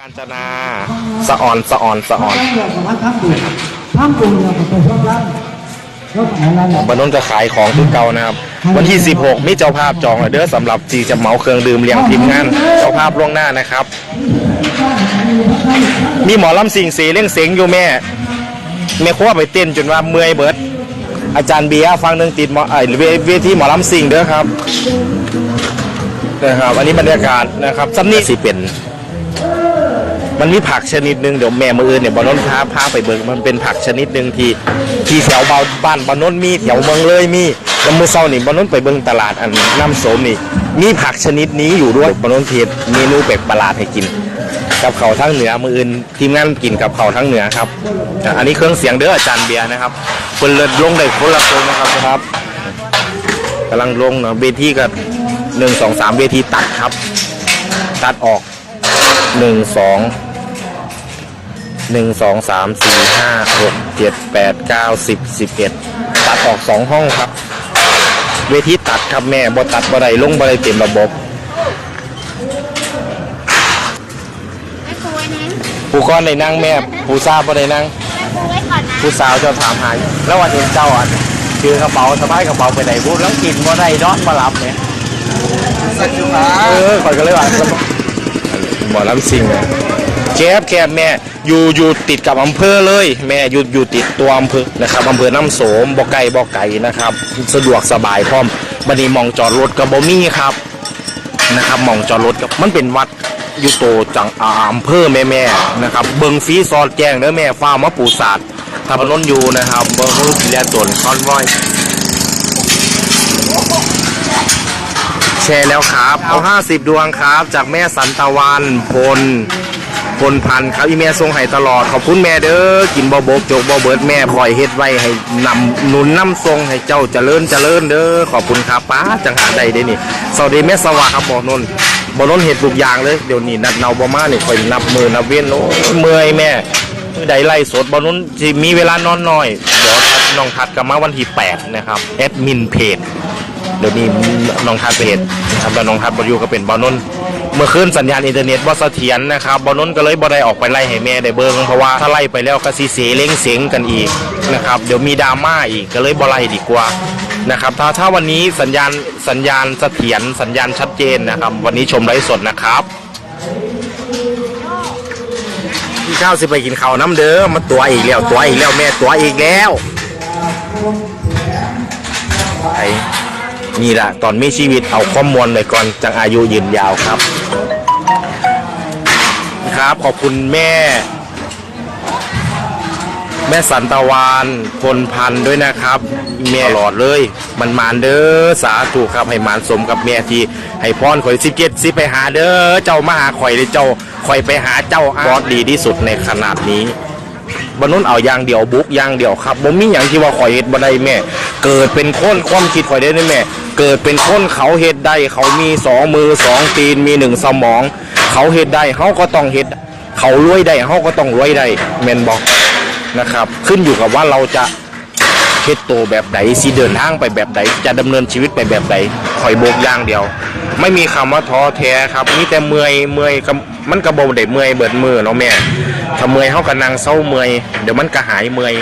การจนาสะออนสะออนสะออนเรื่องของวัดข้ามบุญข้ามบุญเราก็ไปร่วมรับก็ของนั้นแหละบานจะขายของคือเก่านะครับ วันที่ 16มีเจ้าภาพจองแล้วเด้อสำหรับที่จะเหมาเครื่องดื่มเลี้ยงทีมงานเจ้าภาพล่วงหน้านะครับ มีหมอลำสิงสีเล่งเสียงอยู่แม่แม่ครัวไปเต้นจนว่าเมื่อยเบิด อาจารย์เบียร์ฟังหนึ่งติดหมอไอเวทีหมอลำสิงเด้อครับนะครับ อันนี้บรรยากาศนะครับซัมนี่สิเป็น มันมีผักชนิดหนึ่งเดี๋ยวแม่มืออื่นเนี่ยบานนท์พาพาไปเบิ่งมันเป็นผักชนิดหนึ่งที่ที่แถวเบาบ้านบานนท์มีแถวเมืองเลยมีแล้วมือเศร้านี่บานนท์ไปเบิ่งตลาดอันน้ำโสมนี่ มีผักชนิดนี้อยู่ด้วยบานนท์เทศเมนูแปลกประหลาดให้กิน กับเขาทั้งเหนือมืออื่นทีมงานกินกับเขาทั้งเหนือครับอะอันนี้เครื่องเสียงเด้ออาจารย์เบียร์นะครับเปิดเลิศลงได้คนละคนนะครับนะครับกำลังลงเนาะเวทีกับหนึ่งสองสามเวทีตัดครับ ตัดออกหนึ่งสอง หนึ่งสองสามสี่ห้าหกเจ็ดแปดเก้าสิบสิบเอ็ดตัดออกสองห้องครับ เวทีตัดครับแม่บ่ตัดบ่ได้ลงบ่ได้เต็มระบบแม่ปูไว้นั้นผู้ก้อนได้นั่งแม่ผู้ทราบบ่ได้นั่งแม่ปูไว้ก่อนนะผู้สาวเจ้าถามหาแล้ววันเห็นเจ้าอะถือกระเป๋าสบายกระเป๋าไปไหนพูดแล้วกินบ่ได้นอนมาหลับเนี่ยเออข่อยก็เลยว่าหมอลำซิงเลยแคบแคบแม่ อยู่อยู่ติดกับอำเภอเลย แม่อยู่อยู่ติดตัวอำเภอนะครับอำเภอน้ำโสมบ่อไก่บ่อไก่นะครับ สะดวกสบายพร้อมบัดนี้มองจอดรถกับบ่มีครับนะครับมองจอดรถกับมันเป็นวัดอยู่โตจังอำเภอแม่แม่นะครับเบิงฟีซอดแจ้งเด้อแม่ฟ้ามาปูศาสตร์ทำนนอยู่นะครับเบิงรูปแลตนคอนวอยแชร์แล้วครับเอา50 ดวงครับ จากแม่สันตะวันพล พลพันครับอีแม่ทรงให้ตลอดขอบคุณแม่เด้อกินบ่บกจกบ่เบิดแม่ปล่อยเฮ็ดไว้ให้นำหนุนน้ำทรงให้เจ้าเจริญเจริญเด้อขอบคุณครับป้าจังหาใดเด้นี่สวัสดีแม่สวัสดครับบ่อนนบ่อนนเฮ็ดทุกอย่างเลยเดี๋ยวนี้นัดเนาบ่มานี่คอยนับมือนับเว้นโอ้เมื่อยแม่มือใดไล่สดบ่อนนมีเวลานอนน้อย เดี๋ยวน้องทัดกลับมาวันที่ 8 นะครับ แอดมินเพจ เดี๋ยวนี้น้องทัดไปเห็นนะครับแล้วน้องทัดบอยู่ก็เป็นบอนนเมื่อคืนสัญญาณอินเทอร์เน็ตบ่เสถียรนะครับบอนนก็เลยบ่ได้ออกไปไล่ให้แม่ได้เบิ่งเพราะว่าถ้าไล่ไปแล้วก็สิเสเล้งเสียงกันอีกนะครับเดี๋ยวมีดราม่าอีกก็เลยบ่ไล่ดีกว่านะครับถ้าถ้าวันนี้สัญญาณสัญญาณเสถียรสัญญาณชัดเจนนะครับ วันนี้ชมไลฟ์สดนะครับพี่ข้าวสิไปกินข้าวน้ำเด้อมาตัวอีกแล้วตัวอีกแล้วแม่ตัวอีกแล้วไอ นี่แหละตอนมีชีวิตเอาข้อมวลเลยก่อนจังอายุยืนยาวครับ ครับขอบคุณแม่ แม่สันตะวานพลพันธ์ด้วยนะครับแม่หลอดเลย มันมานเด้อสาธุครับให้มานสมกับแม่ที่ให้พรข่อยสิบเจ็ดสิไปหาเด้อเจ้ามาหาข่อยเลยเจ้าข่อยไปหาเจ้าบอสดีที่สุดในขนาดนี้บรรนุนเอาอย่างเดียวบุกอย่างเดียวครับบ่มีอย่างที่ว่าข่อยเฮ็ดบ่ได้แม่ เกิดเป็นคนความคิดข่อยได้เด้อแม่ เกิดเป็นคนเขาเฮ็ดได้เขามีสองมือสองตีนมีหนึ่งสมอง เขาเฮ็ดได้เขาก็ต้องเฮ็ดเขารวยได้เขาก็ต้องรวยได้แมนบอกนะครับ ขึ้นอยู่กับว่าเราจะเฮ็ดโตแบบใดสิเดินทางไปแบบใดจะดำเนินชีวิตไปแบบใดข่อยโบกย่างเดียว ไม่มีคำว่าท้อแท้ครับมีแต่เมื่อยเมื่อยมันก็บ่ได้เมื่อยเบิดมือเนาะแม่ถ้าเมื่อยเฮาก็นั่งเศร้าเมื่อยเดี๋ยวมันก็หายเมื่อย